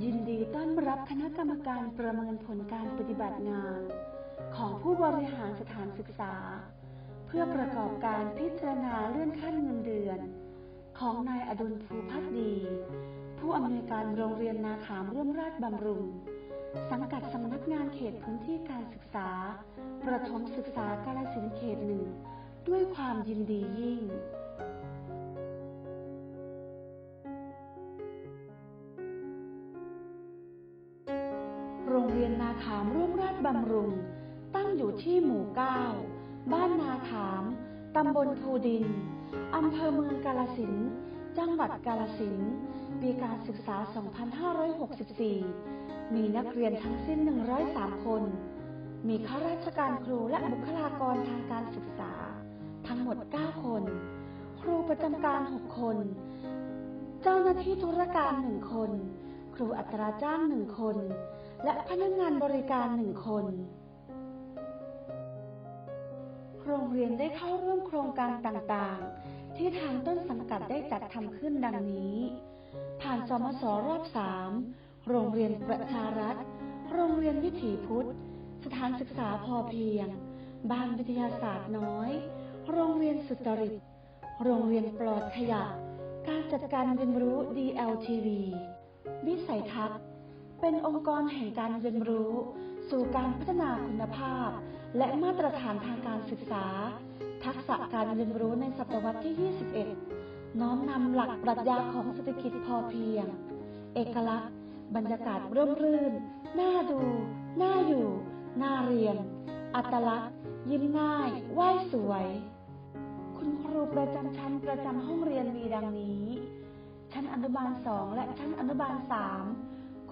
ยินดีต้อนรับคณะกรรมการประเมินผลการปฏิบัติงาน ของผู้บริหารสถานศึกษา เพื่อประกอบการพิจารณาเลื่อนขั้นเงินเดือน ของนายอดุลภูพักดี ผู้อำนวยการโรงเรียนนาขามร่วมราชบำรุง สังกัดสำนักงานเขตพื้นที่การศึกษา ประถมศึกษากาลสินเขตหนึ่งด้วยความยินดียิ่ง เรียนนาขามร่วมราชบำรุง ตั้งอยู่ที่หมู่9บ้านนาขาม ตำบลภูดิน อำเภอเมืองกาลสิน จังหวัดกาลสิน ปีการศึกษา 2564 มีนักเรียนทั้งสิ้น 103 คน มีข้าราชการครูและบุคลากรทางการศึกษา ทั้งหมด 9 คน ครูประจำการ 6 คน เจ้าหน้าที่ธุรการหนึ่งคน ครูอัตราจ้างหนึ่งคน และพนักงานบริการหนึ่งคน โรงเรียนได้เข้าร่วมโครงการต่างๆ ที่ทางต้นสังกัดได้จัดทำขึ้นดังนี้ ผ่านสมสรอบสามโรงเรียนประชารัฐ โรงเรียนวิถีพุทธ สถานศึกษาพอเพียง บ้านวิทยาศาสตร์น้อย โรงเรียนสุจริต โรงเรียนปลอดขยะ การจัดการเรียนรู้ DLTV วิสัยทัศน์ เป็นองค์กรแห่งการเรียนรู้ สู่การพัฒนาคุณภาพ และมาตรฐานทางการศึกษา ทักษะการเรียนรู้ในศตวรรษที่ 21 น้อมนำหลักปรัชญาของเศรษฐกิจพอเพียง เอกลักษณ์ บรรยากาศร่มรื่น น่าดู น่าอยู่ น่าเรียน อัตลักษณ์ ยิ้มง่ายไหว้สวย คุณครูประจำชั้นประจำห้องเรียนมีดังนี้ ชั้นอนุบาลสองและชั้นอนุบาลสาม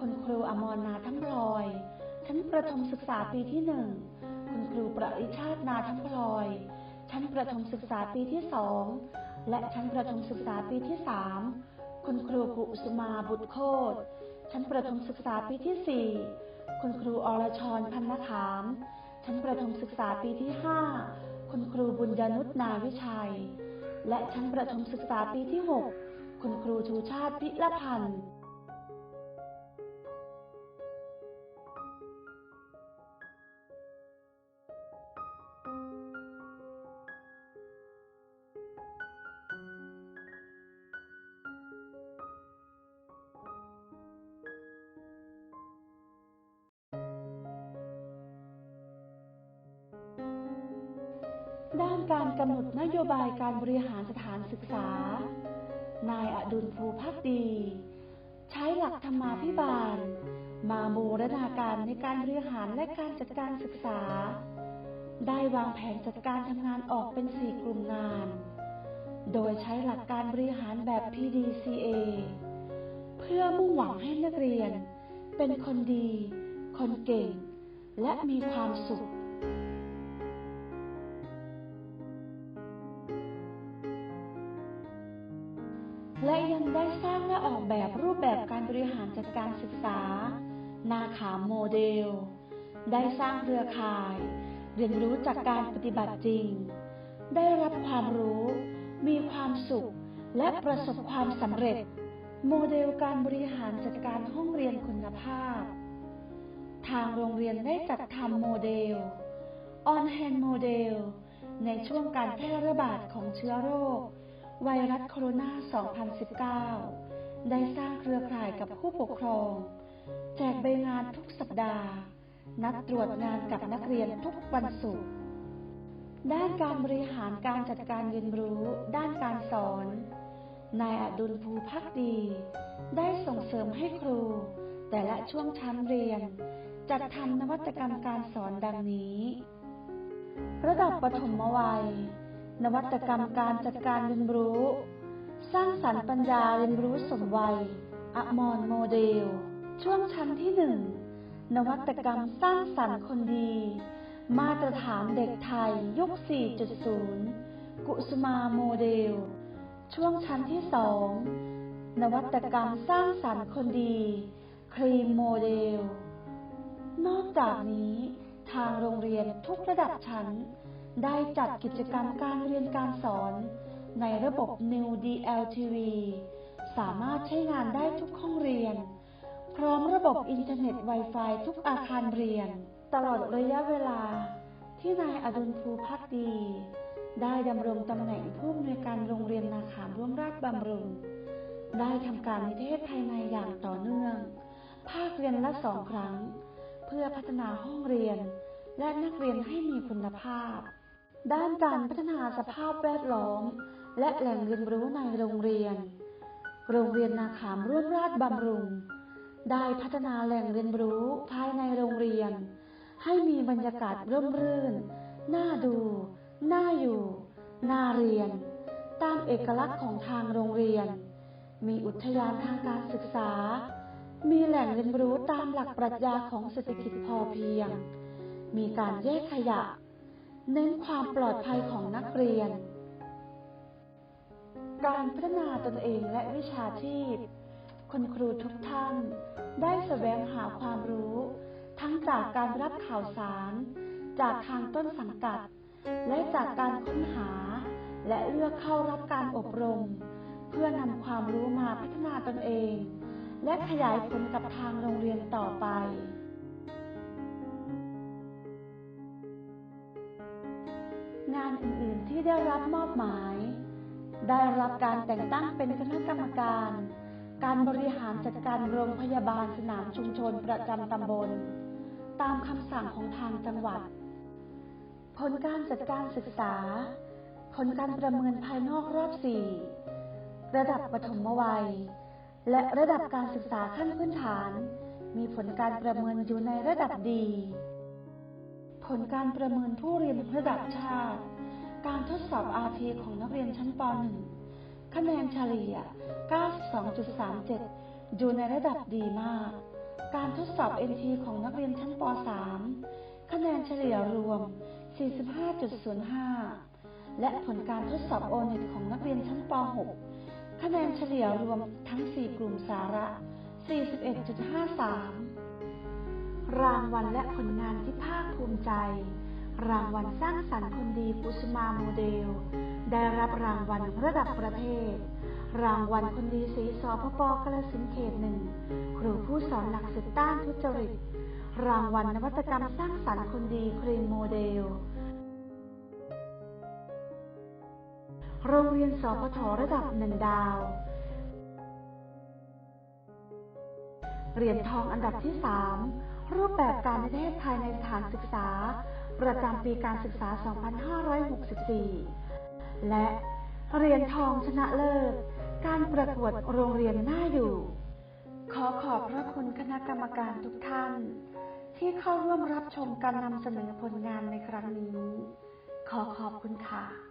คุณครูอมรนาทั้งพลอย ชั้นประถมศึกษาปีที่หนึ่ง คุณครูประริชาตินาทั้งพลอย ชั้นประถมศึกษาปีที่สอง และชั้นประถมศึกษาปีที่สามคุณครูกุสุมาบุตรโคตรชั้นประถมศึกษาปีที่สี่ คุณครูอรชรพันนขาม ชั้นประถมศึกษาปีที่ห้า คุณครูบุญญนุษนาวิชัย และชั้นประถมศึกษาปีที่หก คุณครูชูชาติพิละพันธ์ ด้านการกำหนดนโยบายการบริหารสถานศึกษา นายอดุลภูพักดี ใช้หลักธรรมาภิบาล มาบูรณาการในการบริหารและการจัดการศึกษา ได้วางแผนจัดการทำงานออกเป็น4กลุ่มงาน โดยใช้หลักการบริหารแบบ PDCA เพื่อมุ่งหวังให้นักเรียน เป็นคนดี คนเก่ง และมีความสุข และยังได้สร้างและออกแบบรูปแบบการบริหารจัดการศึกษา นาขาโมเดล ได้สร้างเครือข่าย เรียนรู้จากการปฏิบัติจริง ได้รับความรู้ มีความสุข และประสบความสำเร็จ โมเดลการบริหารจัดการห้องเรียนคุณภาพ ทางโรงเรียนได้จัดทำโมเดล On Hand โมเดลในช่วงการแพร่ระบาดของเชื้อโรค ไวรัสโคโรนา 2019 ได้สร้างเครือข่ายกับผู้ปกครอง แจกใบงานทุกสัปดาห์ นัดตรวจงานกับนักเรียนทุกวันศุกร์ ด้านการบริหารการจัดการเรียนรู้ ด้านการสอน นายอดุลภูพักดี ได้ส่งเสริมให้ครู แต่ละช่วงชั้นเรียน จัดทำนวัตกรรมการสอนดังนี้ ระดับปฐมวัย นวัตกรรมการจัดการเรียนรู้ สร้างสรรค์ปัญญาเรียนรู้สมวัยอมรโมเดล ช่วงชั้นที่หนึ่งนวัตกรรมสร้างสรรค์คนดี มาตรฐานเด็กไทยยุค 4.0 กุสุมาโมเดล ช่วงชั้นที่สองนวัตกรรมสร้างสรรค์คนดี ครีมโมเดล นอกจากนี้ทางโรงเรียนทุกระดับชั้น ได้จัดกิจกรรมการเรียนการสอน ในระบบ New DLTV สามารถใช้งานได้ทุกห้องเรียน พร้อมระบบอินเทอร์เน็ต Wi-Fi ทุกอาคารเรียน ตลอดระยะเวลา ที่นายอดุลภูพักดี ได้ดำรงตำแหน่งผู้อำนวยการโรงเรียนนาขามร่วมราชบำรุง ได้ทำการนิเทศภายในอย่างต่อเนื่อง ภาคเรียนละสองครั้ง เพื่อพัฒนาห้องเรียน และนักเรียนให้มีคุณภาพ ด้านการพัฒนาสภาพแวดล้อม และแหล่งเรียนรู้ในโรงเรียน โรงเรียนนาขามร่วมราชบำรุง ได้พัฒนาแหล่งเรียนรู้ภายในโรงเรียน ให้มีบรรยากาศร่มรื่น น่าดู น่าอยู่ น่าเรียน ตามเอกลักษณ์ของทางโรงเรียน มีอุทยานทางการศึกษา มีแหล่งเรียนรู้ตามหลักปรัชญาของเศรษฐกิจพอเพียง มีการแยกขยะ เน้นความปลอดภัยของนักเรียน การพัฒนาตนเองและวิชาชีพ คุณครูทุกท่าน ได้แสวงหาความรู้ ทั้งจากการรับข่าวสาร จากทางต้นสังกัด และจากการค้นหา และเลือกเข้ารับการอบรม เพื่อนำความรู้มาพัฒนาตนเอง และขยายผลกับทางโรงเรียนต่อไป งานอื่นๆที่ได้รับมอบหมาย ได้รับการแต่งตั้งเป็นคณะกรรมการ การบริหารจัดการโรงพยาบาลสนามชุมชนประจำตำบล ตามคำสั่งของทางจังหวัด ผลการจัดการศึกษา ผลการประเมินภายนอกรอบ 4 ระดับปฐมวัย และระดับการศึกษาขั้นพื้นฐาน มีผลการประเมินอยู่ในระดับดี ลการประเมินผู้เรียนระดับชาติ การทดสอบ RT ของนักเรียนชั้นป .1 คะแนนเฉลี่ย 92.37 อยู่ในระดับดีมาก การทดสอบ NT ของนักเรียนชั้นป .3 คะแนนเฉลี่ยรวม 45.05 และผลการทดสอบ O-NET ของนักเรียนชั้นป .6 คะแนนเฉลี่ยรวมทั้ง 4 กลุ่มสาระ 41.53 รางวัลและผลงานที่ภาคภูมิใจ รางวัลสร้างสรรค์คนดีกุสมาโมเดล ได้รับรางวัลระดับประเทศ รางวัลคนดีสีสพปกระสินเขตหนึ่งครูผู้สอนหลักสิบต้านทุจริต รางวัลนวัตกรรมสร้างสรรค์คนดีครีมโมเดล โรงเรียนสพทระดับหนึ่งดาวเหรียญทองอันดับที่ 3 รูปแบบการนิเทศภายในสถานศึกษา ประจำปีการศึกษา 2564 และเหรียญทองชนะเลิศ การประกวดโรงเรียนหน่าอยู่ ขอขอบพระคุณคณะกรรมการทุกท่าน ที่เข้าร่วมรับชมการนำเสนอผลงานในครั้งนี้ ขอขอบคุณค่ะ